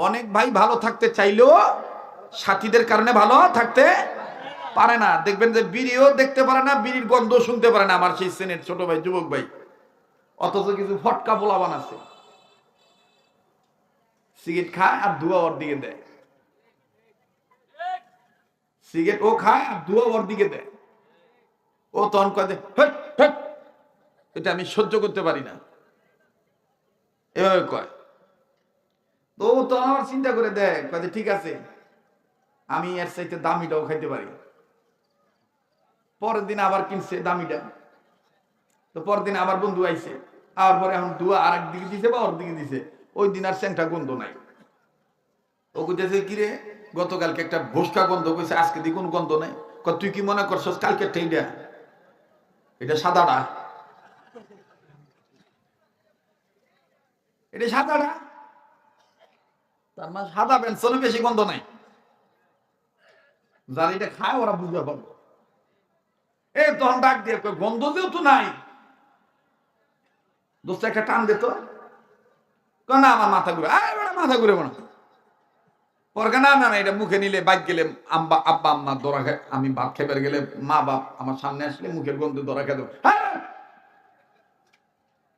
অনেক ভাই ভালো থাকতে চাইলেও সাথীদের কারণে ভালো থাকতে পারে না। দেখবেন যে বিড়িও দেখতে পারে না বিড়ির গন্ধ শুনতে পারে না আমার সেই শ্রেণির ছোট ভাই যুবক ভাই। অথচ কিছু ফটকা পোলাবান আছে। সিগারেট খায় আর ধোয়া ওর দিকে দেয়। সিগারেট ও খায় আর ধোয়া ওর দিকে দেয়। ও তখন কয় যে, "হেট, হেট, এটা আমি সহ্য করতে পারি না। এভাবে কয়। তো ও তো আমার চিন্তা করে দেয়, কয় ঠিক আছে, আমি এর চাইতে দামিটাও খাইতে পারি। পরের দিন আবার কিনছে দামিটা। তো পরের দিন আবার বন্ধু আইছে আর পরে এখন দুয়া আর দিকে দিছে বা ওর দিকে দিছে, ওই দিন আর স্যাংটা গন্ধ নাই। ও কইতেছে কিরে গতকালকে একটা ভোসকা গন্ধ কইছে, আজকে দি কোন গন্ধ নাই। তুই কি মনে করছস কালকে এইটা এটা সাদাটা। এটা সাদাটা? তার মানে সাদা পেন্সনে বেশি গন্ধ নাই। যারা এটা খায়, ওরা বুঝতে পারব এ, তখন ডাক দিয়ে গন্ধ যেহেতু নাই। দোস্ত, একটা টান দিত আমার মাথা ঘুরে মাথা ঘুরে না না এটা মুখে নিলে বাইক গেলে আম্বা আব্বা, আম্মা দরা খায়। আমি ভাত খেবার গেলে মা বাপ আমার সামনে আসলে মুখের গন্ধ দরা খেতে হ্যাঁ।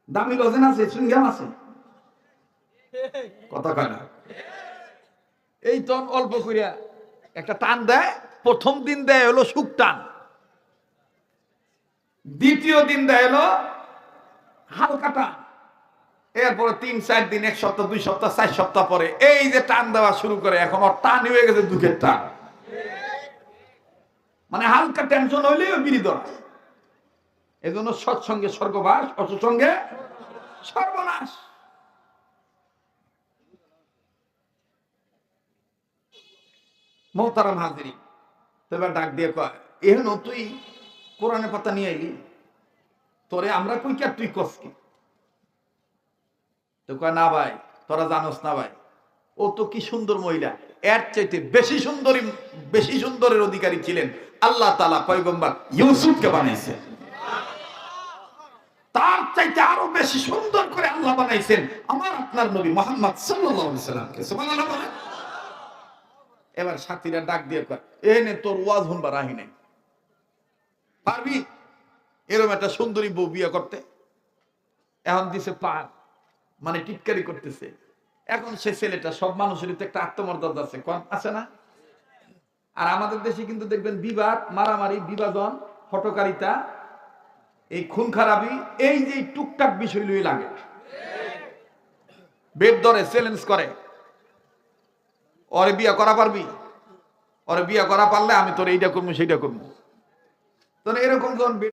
দামি লজেন আছে চুইংগাম আছে। কথা কয় না। এই তন অল্প করিয়া একটা টান দেয়, প্রথম দিন দেয় হলো সুখ টান। দ্বিতীয় দিন দেয় হলো হালকা টান। এরপরে তিন, চার দিন, এক সপ্তাহ, দুই সপ্তাহ, চার সপ্তাহ পরে এই যে টান দেওয়া শুরু করে, এখন ওর টান হয়ে গেছে দুঃখের টান। মানে হালকা টেনশন হইলেও বিড়ি ধরা এই জন্য সৎসঙ্গে স্বর্গবাস, অসৎসঙ্গে সর্বনাশ। মোহতারাম হাজিরি। তো এবার ডাক দিয়ে কয়, এহেন তুই কোরআনের পাতা নিয়ে আইলি? তোরে আমরা কই কি তুই কস কি? তো কয়, না ভাই, তোরা জানোস না ভাই, ও তো কি সুন্দর মহিলা, এর চাইতে বেশি সুন্দরী, বেশি সুন্দরের অধিকারী ছিলেন। আল্লাহ তালা পয়গম্বর ইউসুফকে বানাইছে তার চাইতে আরও বেশি সুন্দর করে আল্লাহ বানাইছেন আমার আপনার নবী মোহাম্মদ আলাইহি সাল্লামকে। সুবহানাল্লাহ। এবার সাথীরা ডাক দিয়ে কয় এ নে, তোর ওয়াজ শুনবার আহি নাই। পারবি? এরকম একটা সুন্দরী বউ বিয়ে করতে। এখন দিছে পার মানে টিটকারি করতেছে। এখন সে ছেলেটা, সব মানুষেরই তো একটা আত্মমর্যাদা আছে। কম আছে না? আর আমাদের দেশে কিন্তু দেখবেন বিবাদ, মারামারি, বিভাজন, হটকারিতা, এই খুন খারাপি, এই যে টুকটাক বিষয় লুই লাগে। বেদ ধরে চ্যালেঞ্জ করে। ওরে বিয়া করা পারবি? ওরে বিয়া করা পারলে আমি তোর এইটা করব সেইটা করব তো এরকম যখন